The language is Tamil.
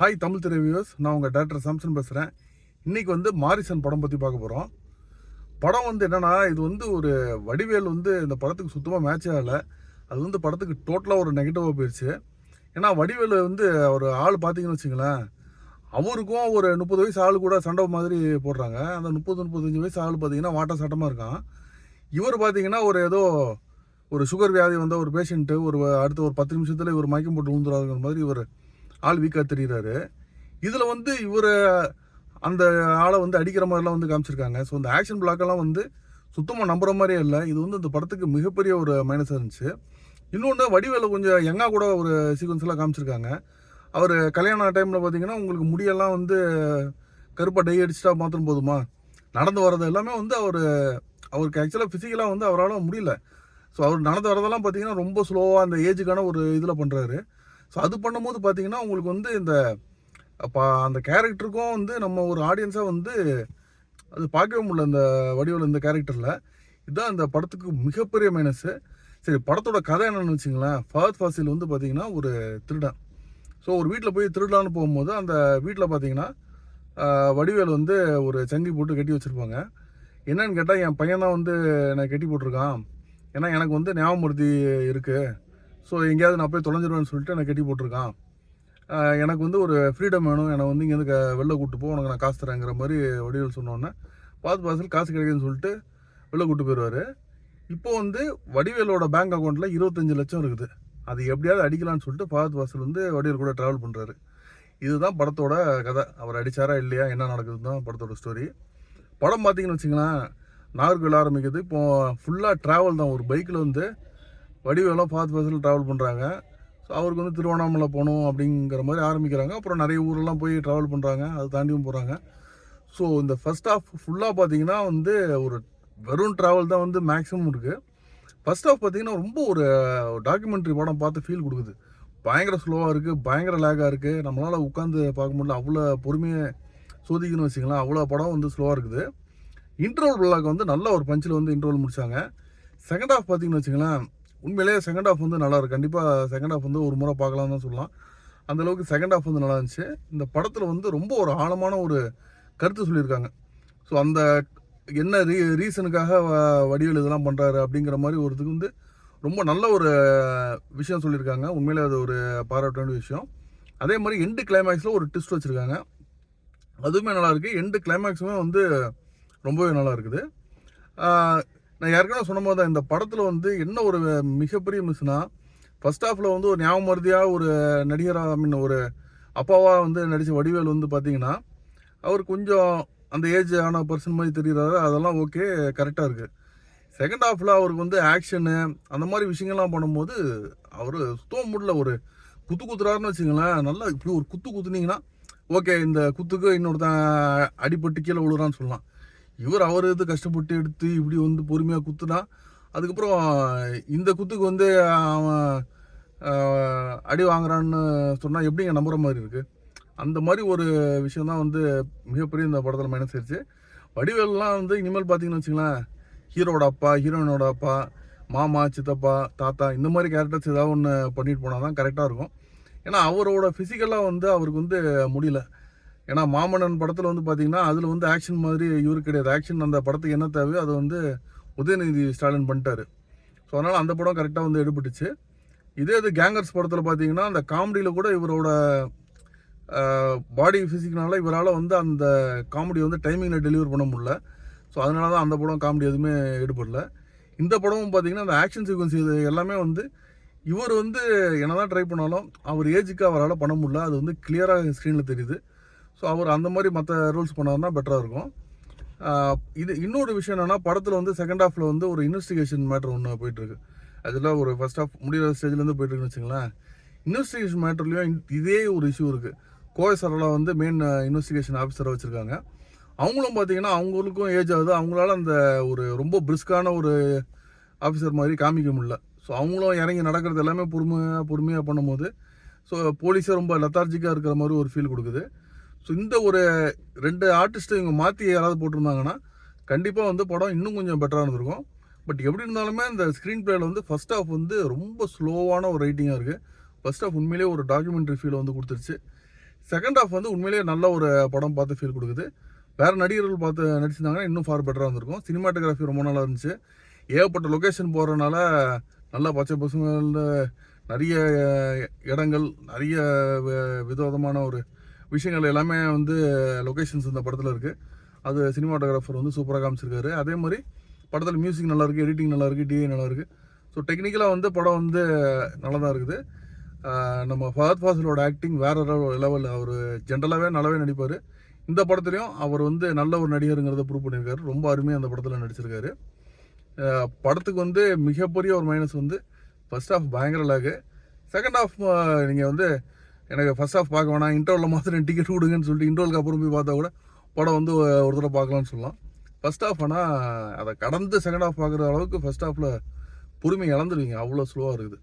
ஹாய் தமிழ் திரை வியூவர்ஸ் நான் உங்கள் டேரக்டர் சாம்சன் பேசுகிறேன் இன்றைக்கி வந்து மாரிசன் படம் பற்றி பார்க்க போகிறோம் படம் வந்து என்னென்னா இது வந்து ஒரு வடிவேல் வந்து இந்த படத்துக்கு சுத்தமாக மேட்ச் ஆகலை. அது வந்து படத்துக்கு டோட்டலாக ஒரு நெகட்டிவாக போயிடுச்சு ஏன்னா வடிவேல் வந்து ஒரு ஆள் பார்த்தீங்கன்னு வச்சுங்களேன் அவருக்கும் ஒரு முப்பது வயசு ஆள் கூட சண்டை மாதிரி போடுறாங்க. அந்த முப்பது முப்பத்தஞ்சு வயசு ஆள் பார்த்தீங்கன்னா வாட்ட சட்டமாக இருக்கான். இவர் பார்த்தீங்கன்னா ஒரு ஏதோ ஒரு சுகர் வியாதி வந்த ஒரு பேஷண்ட்டு ஒரு அடுத்த ஒரு பத்து நிமிஷத்தில் இவர் மயக்கம் போட்டு விழுந்துறாருங்கிற மாதிரி இவர் ஆள் வீக்காக தெரிகிறாரு இதில் வந்து இவர் அந்த ஆளை வந்து அடிக்கிற மாதிரிலாம் வந்து காமிச்சிருக்காங்க. ஸோ இந்த ஆக்ஷன் பிளாக்கெல்லாம் வந்து சுத்தமாக நம்புகிற மாதிரியே இல்லை. இது வந்து இந்த படத்துக்கு மிகப்பெரிய ஒரு மைனஸாக இருந்துச்சு. இன்னொன்று வடிவேல கொஞ்சம் யங்காக கூட ஒரு சீக்வன்ஸ்லாம் காமிச்சிருக்காங்க. அவர் கல்யாண டைமில் பார்த்தீங்கன்னா உங்களுக்கு முடியெல்லாம் வந்து கருப்பாக டை அடிச்சிட்டா மாத்திரம் போதுமா? நடந்து வர்றது எல்லாமே வந்து அவர் அவருக்கு ஆக்சுவலாக ஃபிசிக்கலாக வந்து அவரால் முடியல. ஸோ அவர் நடந்து வரதெல்லாம் பார்த்தீங்கன்னா ரொம்ப ஸ்லோவாக அந்த ஏஜுக்கான ஒரு இதில் பண்ணுறாரு ஸோ அது பண்ணும்போது பார்த்தீங்கன்னா உங்களுக்கு வந்து இந்த அப்போ அந்த கேரக்டருக்கும் வந்து நம்ம ஒரு ஆடியன்ஸாக வந்து அது பார்க்கவே முடியல இந்த வடிவில் இந்த கேரக்டரில். இதுதான் இந்த படத்துக்கு மிகப்பெரிய மைனஸு சரி படத்தோட கதை என்னென்னு வச்சுங்களேன். ஃபஹத் ஃபாசில் வந்து பார்த்தீங்கன்னா ஒரு திருடன். ஸோ ஒரு வீட்டில் போய் திருடலான்னு போகும்போது அந்த வீட்டில் பார்த்தீங்கன்னா வடிவேல் வந்து ஒரு சங்கி போட்டு கட்டி வச்சுருப்பாங்க. என்னன்னு கேட்டால் என் பையன் தான் வந்து என்னை கட்டி போட்டிருக்கான். ஏன்னா எனக்கு வந்து ஞாபகமூர்த்தி இருக்குது ஸோ எங்கேயாவது நான் போய் தொலைஞ்சிருவேன்னு சொல்லிட்டு என்னை கட்டி போட்டிருக்கான். எனக்கு வந்து ஒரு ஃப்ரீடம் வேணும். என்னை வந்து இங்கேருந்து க வெளில கூப்பிட்டு போ. உனக்கு நான் காசு தரேங்கிற மாதிரி வடிவேல் சொன்னோன்னே பார்த்து பாசல் காசு கிடைக்குதுன்னு சொல்லிட்டு வெளில கூப்பிட்டு போயிடுவார். இப்போ வந்து வடிவேலோட பேங்க் அக்கௌண்ட்டில் இருபத்தஞ்சு லட்சம் இருக்குது. அது எப்படியாவது அடிக்கலாம்னு சொல்லிட்டு பாத் வாசல் வந்து வடிவேல் கூட ட்ராவல் பண்ணுறாரு இதுதான் படத்தோட கதை. அவர் அடிச்சாரா இல்லையா? என்ன நடக்குதுதான் படத்தோட ஸ்டோரி படம் பார்த்தீங்கன்னு வச்சுங்களேன் நாகர்கோவில் ஆரம்பிக்குது. இப்போது ஃபுல்லாக ட்ராவல் தான். ஒரு பைக்கில் வந்து வடிவெல்லாம் பார்த்து பஸ்ஸில் ட்ராவல் பண்ணுறாங்க ஸோ அவருக்கு வந்து திருவண்ணாமலை போகணும் அப்படிங்கிற மாதிரி ஆரம்பிக்கிறாங்க. அப்புறம் நிறைய ஊரெல்லாம் போய் ட்ராவல் பண்ணுறாங்க அது தாண்டியும் போகிறாங்க ஸோ இந்த ஃபஸ்ட் ஆஃப் ஃபுல்லாக பார்த்தீங்கன்னா வந்து ஒரு வெறும் ட்ராவல் தான் வந்து மேக்ஸிமம் இருக்குது ஃபர்ஸ்ட் ஆஃப் பார்த்தீங்கன்னா ரொம்ப ஒரு டாக்குமெண்ட்ரி படம் பார்த்து ஃபீல் கொடுக்குது. பயங்கர ஸ்லோவாக இருக்குது பயங்கர லேக்காக இருக்குது நம்மளால் உட்காந்து பார்க்க முடியல. அவ்வளோ பொறுமையை சோதிக்கணும்னு வச்சுக்கலாம் அவ்வளோ படம் வந்து ஸ்லோவாக இருக்குது. இன்டர்வல் பிளாக் வந்து நல்ல ஒரு பஞ்சில் வந்து இன்டர்வல் முடித்தாங்க செகண்ட் ஹாஃப் பார்த்தீங்கன்னு வச்சுங்களேன் உண்மையிலேயே செகண்ட் ஆஃப் வந்து நல்லா இருக்கு. கண்டிப்பாக செகண்ட் ஹாஃப் வந்து ஒரு முறை பார்க்கலாம் தான் சொல்லலாம். அந்த அளவுக்கு செகண்ட் ஹாஃப் வந்து நல்லா இருந்துச்சு. இந்த படத்தில் வந்து ரொம்ப ஒரு ஆழமான ஒரு கருத்து சொல்லியிருக்காங்க. ஸோ அந்த என்ன ரீ ரீசனுக்காக வ- வடிவேல் இதெல்லாம் பண்ணுறாரு அப்படிங்கிற மாதிரி ஒரு இதுக்கு வந்து ரொம்ப நல்ல ஒரு விஷயம் சொல்லியிருக்காங்க. உண்மையிலே அது ஒரு பாராட்ட வேண்டிய விஷயம். அதே மாதிரி எண்டு கிளைமேக்ஸில் ஒரு ட்விஸ்ட் வச்சுருக்காங்க. அதுவுமே நல்லா இருக்குது எண்டு கிளைமேக்ஸுமே வந்து ரொம்பவே நல்லா இருக்குது. நான் ஏற்கனவே சொன்ன தான் இந்த படத்தில் வந்து என்ன ஒரு மிகப்பெரிய மிஸ்னா ஃபர்ஸ்ட் ஹாஃபில் வந்து ஒரு ஞாபகமருதியாக ஒரு நடிகராக ஐ மீன் ஒரு அப்பாவாக வந்து நடித்த வடிவேல் வந்து பார்த்தீங்கன்னா அவர் கொஞ்சம் அந்த ஏஜ் ஆன பர்சன் மாதிரி தெரிகிறாரு அதெல்லாம் ஓகே கரெக்டாக இருக்குது செகண்ட் ஹாஃபில் அவருக்கு வந்து ஆக்ஷனு அந்த மாதிரி விஷயங்கள்லாம் பண்ணும்போது அவர் சுத்தம் முடியல ஒரு குத்து குத்துறாருன்னு வச்சுங்களேன் நல்லா இப்படி ஒரு குத்து குத்துனீங்கன்னா ஓகே இந்த குத்துக்கு இன்னொருத்தன் அடிபட்டு கீழே விழுறான்னு சொல்லலாம். இவர் அவர் இது கஷ்டப்பட்டு எடுத்து இப்படி வந்து பொறுமையாக குத்துனா அதுக்கப்புறம் இந்த குத்துக்கு வந்து அவன் அடி வாங்குறான்னு சொன்னால் எப்படிங்க நம்புகிற மாதிரி இருக்குது அந்த மாதிரி ஒரு விஷயம் தான் வந்து மிகப்பெரிய இந்த படத்தில் மைனஸ் ஆயிடுச்சு வடிவேல்லாம் வந்து இனிமேல் பார்த்தீங்கன்னு வச்சுங்களேன் ஹீரோட அப்பா ஹீரோயினோட அப்பா மாமா சித்தப்பா தாத்தா இந்த மாதிரி கேரக்டர்ஸ் ஏதாவது ஒன்று பண்ணிட்டு போனால் தான் கரெக்டாக இருக்கும். ஏன்னா அவரோட ஃபிசிக்கலாக வந்து அவருக்கு வந்து முடியல. ஏன்னா மாமன்னன் படத்தில் வந்து பார்த்தீங்கன்னா அதில் வந்து ஆக்ஷன் மாதிரி இவருக்கு கிடையாது. ஆக்ஷன் அந்த படத்துக்கு என்ன தேவையோ அதை வந்து உதயநிதி ஸ்டாலின் பண்ணிட்டாரு. ஸோ அதனால் அந்த படம் கரெக்டாக வந்து எடுபட்டுச்சு. இதே இது கேங்கர்ஸ் படத்தில் பார்த்தீங்கன்னா அந்த காமெடியில் கூட இவரோட பாடி ஃபிசிக்னால இவரால் வந்து அந்த காமெடி வந்து டைமிங்கில் டெலிவர் பண்ண முடியல. ஸோ அதனால தான் அந்த படம் காமெடி எதுவுமே ஈடுபடல இந்த படமும் பார்த்தீங்கன்னா அந்த ஆக்ஷன் சீக்வன்ஸ் இது எல்லாமே வந்து இவர் வந்து என்னதான் ட்ரை பண்ணாலும் அவர் ஏஜுக்கு அவரால் பண்ண முடியல. அது வந்து கிளியராக ஸ்க்ரீனில் தெரியுது. ஸோ அவர் அந்த மாதிரி மற்ற ரூல்ஸ் பண்ணாருன்னா பெட்டராக இருக்கும். இது இன்னொரு விஷயம் என்னென்னா படத்தில் வந்து செகண்ட் ஹாஃபில் வந்து ஒரு இன்வெஸ்டிகேஷன் மேட்ரு ஒன்று போயிட்டுருக்கு. அதில் ஒரு ஃபஸ்ட் ஆஃப் முடிகிற ஸ்டேஜ்லேருந்து போயிட்டுருக்குன்னு வச்சுங்களேன் இன்வெஸ்டிகேஷன் மேட்டர்லேயும் இதே ஒரு இஷ்யூ இருக்குது கோவை சரளா வந்து மெயின் இன்வெஸ்டிகேஷன் ஆஃபீஸராக வச்சுருக்காங்க. அவங்களும் பார்த்தீங்கன்னா அவங்களுக்கும் ஏஜ் ஆகுது. அவங்களால அந்த ஒரு ரொம்ப பிரிஸ்கான ஒரு ஆஃபீஸர் மாதிரி காமிக்க முடியல. ஸோ அவங்களும் இறங்கி நடக்கிறது எல்லாமே பொறுமையாக பொறுமையாக பண்ணும்போது ஸோ போலீஸே ரொம்ப லெத்தார்ஜிக்காக இருக்கிற மாதிரி ஒரு ஃபீல் கொடுக்குது. ஸோ இந்த ஒரு ரெண்டு ஆர்டிஸ்ட்டை இவங்க மாற்றி யாராவது போட்டிருந்தாங்கன்னா கண்டிப்பாக வந்து படம் இன்னும் கொஞ்சம் பெட்டராக இருந்திருக்கும். பட் எப்படி இருந்தாலுமே இந்த ஸ்க்ரீன் பிளேயில் வந்து ஃபர்ஸ்ட் ஆஃப் வந்து ரொம்ப ஸ்லோவான ஒரு ரைட்டிங்காக இருக்குது ஃபர்ஸ்ட் ஆஃப் உண்மையிலேயே ஒரு டாக்குமெண்ட்ரி ஃபீல் வந்து கொடுத்துருச்சு. செகண்ட் ஹாஃப் வந்து உண்மையிலேயே நல்ல ஒரு படம் பார்த்து ஃபீல் கொடுக்குது. வேறு நடிகர்கள் பார்த்து நடிச்சிருந்தாங்கன்னா இன்னும் ஃபார் பெட்டராக இருந்திருக்கும். சினிமாட்டோகிராஃபி ரொம்ப நல்லா இருந்துச்சு. ஏகப்பட்ட லொக்கேஷன் போகிறனால நல்லா பச்சை பசுங்க நிறைய இடங்கள் நிறைய விதவிதமான ஒரு விஷயங்கள் எல்லாமே வந்து லொக்கேஷன்ஸ் இந்த படத்தில் இருக்குது அது சினிமாட்டோகிராஃபர் வந்து சூப்பராக காமிச்சிருக்காரு. அதே மாதிரி படத்தில் மியூசிக் நல்லாயிருக்கு எடிட்டிங் நல்லாயிருக்கு டிஏ நல்லாயிருக்கு ஸோ டெக்னிக்கலாக வந்து படம் வந்து நல்லா தான் இருக்குது நம்ம ஃபஹத் ஃபாசிலோட ஆக்டிங் வேற லெவல் அவர் ஜென்ரலாகவே நல்லாவே நடிப்பார். இந்த படத்துலையும் அவர் வந்து நல்ல ஒரு நடிகருங்கிறத ப்ரூவ் பண்ணியிருக்காரு. ரொம்ப அருமையாக அந்த படத்தில் நடிச்சிருக்காரு. படத்துக்கு வந்து மிகப்பெரிய ஒரு மைனஸ் வந்து ஃபர்ஸ்ட் ஆஃப் பயங்கர லாகு செகண்ட் ஆஃப் நீங்கள் வந்து எனக்கு ஃபர்ஸ்ட் ஆஃப் பார்க்க வேணாம். இன்டர்வலில் மாத்திரம் டிக்கெட் கொடுங்கன்னு சொல்லிட்டு இன்டர்வலுக்கு அப்புறம் போய் பார்த்தா கூட படம் வந்து ஒரு தடவை பார்க்கலாம்னு சொல்லலாம். ஃபர்ஸ்ட் ஆஃப் ஆனால் அதை கடந்து செகண்ட் ஆஃப் பார்க்குற அளவுக்கு ஃபர்ஸ்ட் ஆஃபில் பொறுமை இழந்துருவீங்க. அவ்வளோ ஸ்லோவாக இருக்குது.